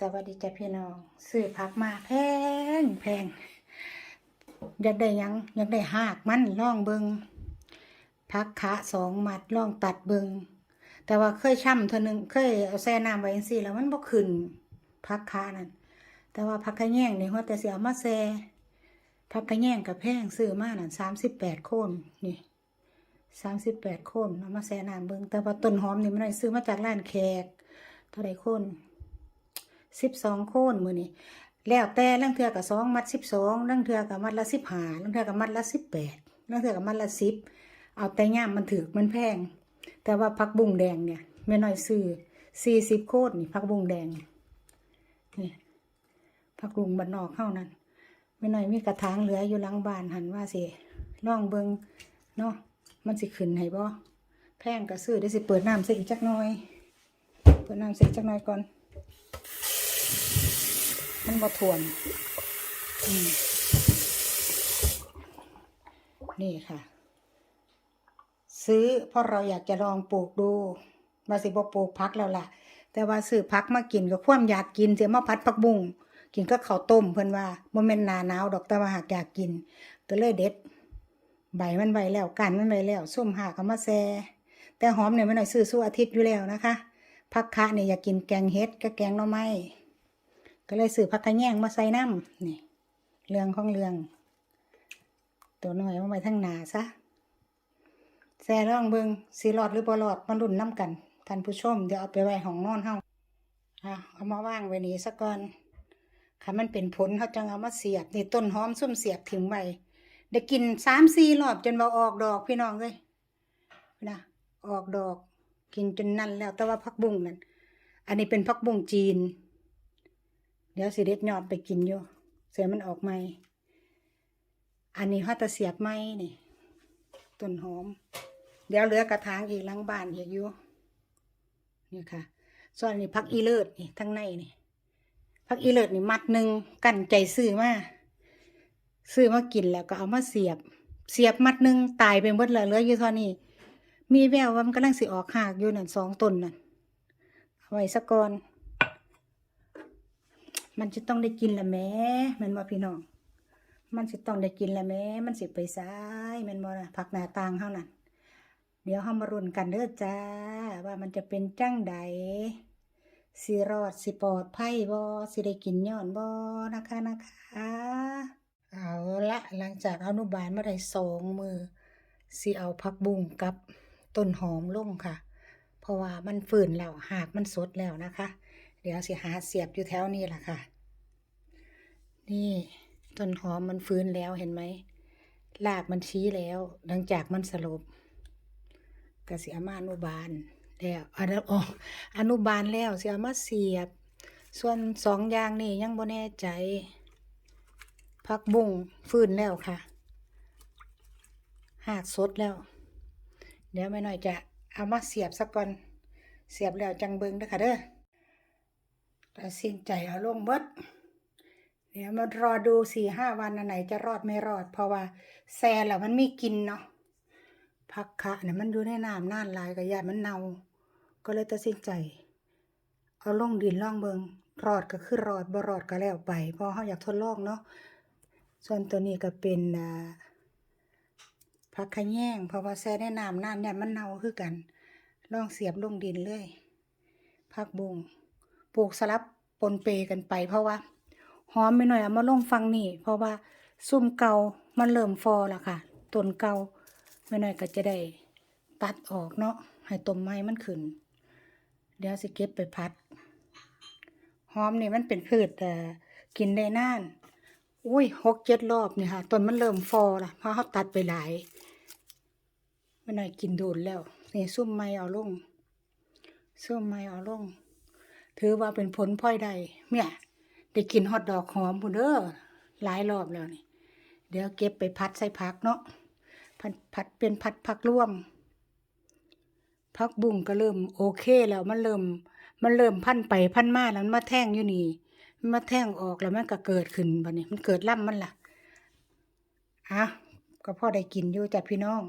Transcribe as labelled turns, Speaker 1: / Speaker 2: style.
Speaker 1: สวัสดีจ้ะพี่น้องซื้อผักมาแพงแพงอยากได้ยังอยากได้หากมันล่องเบิงผักขาสองมัดล่องตัดเบิงแต่ว่าเคยช่ำเธอหนึ่งเคยเอาแช่น้ำไว้จังซี่แล้วมันบ่ขึ้นผักขานั่นแต่ว่าผักกระแยงนี่หัวแต่เสิเอามาแช่ผักกระแยงกับแพงซื้อมานั่นสามสิบแปดโคนนี่สามสิบแปดโคนเอามาแช่น้ำเบิงแต่ว่าต้นหอมนี่มันได้ซื้อมาจากร้านแขกเท่าไรโคน สิบสองโคนมือนี่แล้วแต่ลังเทือกับสองมัดสิบสองลังเทือกับมัดละสิบห้าลังเทือกับมัดละสิบแปดลังเทือกับมัดละสิบเอาแต่ย่ามมันถือมันแพง แต่ว่าพักบุ้งแดงเนี่ยไม่น้อยซื้อสี่สิบโคนนี่พักบุ้งแดงนี่พักบุ้งบันนอกเข้านั้นไม่น้อยมีกระถางเหลืออยู่หลังบ้านหันว่าสิล่องเบิงเนาะมันสิขึ้นให้บ่แพงก็ซื้อได้สิเปิดน้ำใส่อีกจักน่อย เปิดน้ำใส่อีกจักน่อยก่อน มันบ่ถ่วนอืมนี่ค่ะ ซื้อเพราะเราอยากจะลองปลูกดูว่าสิบ่ปลูกพักแล้วล่ะ แต่ว่าซื้อพักมากินก็ความอยากกินเสียมาพัดผักบุ้งกินก็ข้าวต้มเพิ่อนว่าบ่แม่นหนาหนาวดอกแต่ว่าหากอยากกิน ก็เลยเด็ด ใบมันไว้แล้วกันมันไว้แล้วส้มหากเอามาแซ แต่หอมเนี่ยไม่หน่อยซื้อสู้อาทิตย์อยู่แล้วนะคะผักคะเนี่ยอยากกินแกงเฮ็ดกับแกงหน่อไม้ ก็เลยซื้อผักกระแยงมาใส่น้ำนี่เรื่องของเรื่อง ตัวหน่อยมาไว้ทั้งหนาซะแซ่ร่องเบิงสีหลอดหรือบ่หลอดมารุ่นน้ำกันท่านผู้ชมเดี๋ยวเอาไปไว้ห้องนอนเฮาอะเอามาว่างไว้นี่ซะก่อนค่ะมันเป็นผลเขาจังเอามาเสียบนี่ต้นหอมซุ่มเสียบถึงไว้ได้กินสามสี่รอบจนว่าออกดอกพี่น้องเลยนะออกดอก กินจนนั่นแล้วแต่ว่าพักบุ้งนั่นอันนี้เป็นพักบุ้งจีน เดี๋ยวสิเด็ดยอดไปกินอยู่ เสือมันออกใหม่ อันนี้ฮอตเสียบไม้นี่ต้นหอม เดี๋ยวเหลือกระถางอีกหลังบ้านอีกอยู่นี่ค่ะ ส่วนอันนี้พักอีเลิศนี่ทั้งในนี่พักอีเลิศนี่มัดหนึ่งกันใจซื้อมาซื้อมากินแล้วก็เอามาเสียบ เสียบมัดหนึ่งตายไปหมดเลยเหลืออยู่เท่านี้ มีแววว่ามันกำลังสิออกหากอยู่นั่นสองต้นนั่นไว้สักก่อน มันจะต้องได้กินละแม่มันว่าพี่น้อง มันสิต้องได้กินละแม่มันสิไปซ้ายมันบ่ผักหน้าต่างเฮานั่นเดี๋ยวเฮามารุนกันเด้อจ้า ว่ามันจะเป็นจังใดสิรอดสิปลอดภัยบ่สิได้กินย้อนบ่นะคะนะคะ เอาละหลังจากอนุบาลมาได้สองมือสิเอาผักบุ้งกับต้นหอมลงค่ะ เพราะว่ามันฝืนแล้วหากมันสดแล้วนะคะ เดี๋ยวสิหาเสียบอยู่แถวนี้แหละค่ะ นี่ต้นหอมมันฟื้นแล้วเห็นไหมรากมันชี้แล้ว หลังจากมันสลบก็สิเอามาอนุบาลแล้วอนุอ๋ออนุบาลแล้วสิเอามาเสียบ ส่วนสองอย่างนี่ยังบ่แน่ใจพักบุ้งฟื้นแล้วค่ะ หากสดแล้ว เดี๋ยวไม่น้อยจะเอามาเสียบสักก่อน เสียบแล้วจังเบิงด้อค่ะเด้อ ตัดสินใจเอาลงเบิดเดี๋ยวมารอดูสี่ห้าวันอันไหนจะรอดไม่รอด เพราะว่าแซ่แล้วมันไมีกลินเนาะผักคะเนี่ยมันอยู่ในน้ำน่านลายกับยามันเน่า ก็เลยตัดสินใจ เอาลงดินล่องเบิงรอดก็คือรอดบ่รอดก็แล้วไปเพราะเขาอยากทดลองเนาะส่วนตัวนี้ก็เป็นอ่าผักขะแยงเพราะว่าแซ่ในน้ำน่านเนี่ยมันเน่าคือกัน ลองเสียบลงดินเลยผักบุ้ง ปลูกสลับปนเปกันไป เพราะว่าหอมไปหน่อยเอามาลงฟังนี่ เพราะว่าซุ่มเก่ามันเริ่มฟอแล้วค่ะต้นเก่าไม่หน่อยก็จะได้ตัดออกเนาะให้ต้นไม้มันขึ้น เดี๋ยวสิเก็บไปพัดหอมนี่มันเป็นพืชแต่กินได้นาน อุ้ยหกเจ็ดรอบนี่ค่ะต้นมันเริ่มฟอละเพราะเขาตัดไปหลายไม่หน่อยกินโดนแล้วนี่ซุ่มไม้เอาลงซุ่มไม้เอาลง ถือว่าเป็นผลพลอยได้เนี่ยได้กินฮอทดอกหอมพุ่นเด้อหลายรอบแล้วนี่ เดี๋ยวเก็บไปพัดใส่ผักเนาะพัดพัดเป็นพัดผักร่วมผักบุ้งก็เริ่มโอเคแล้วมันเริ่ม มันเริ่มพันไปพันมาแล้วมันมาแท่งอยู่นี่มันมาแท่งออกแล้วมันก็เกิดขึ้นบัดนี้ มันเกิดล่ำมันล่ะอะก็พ่อได้กินอยู่จ้ะพี่น้อง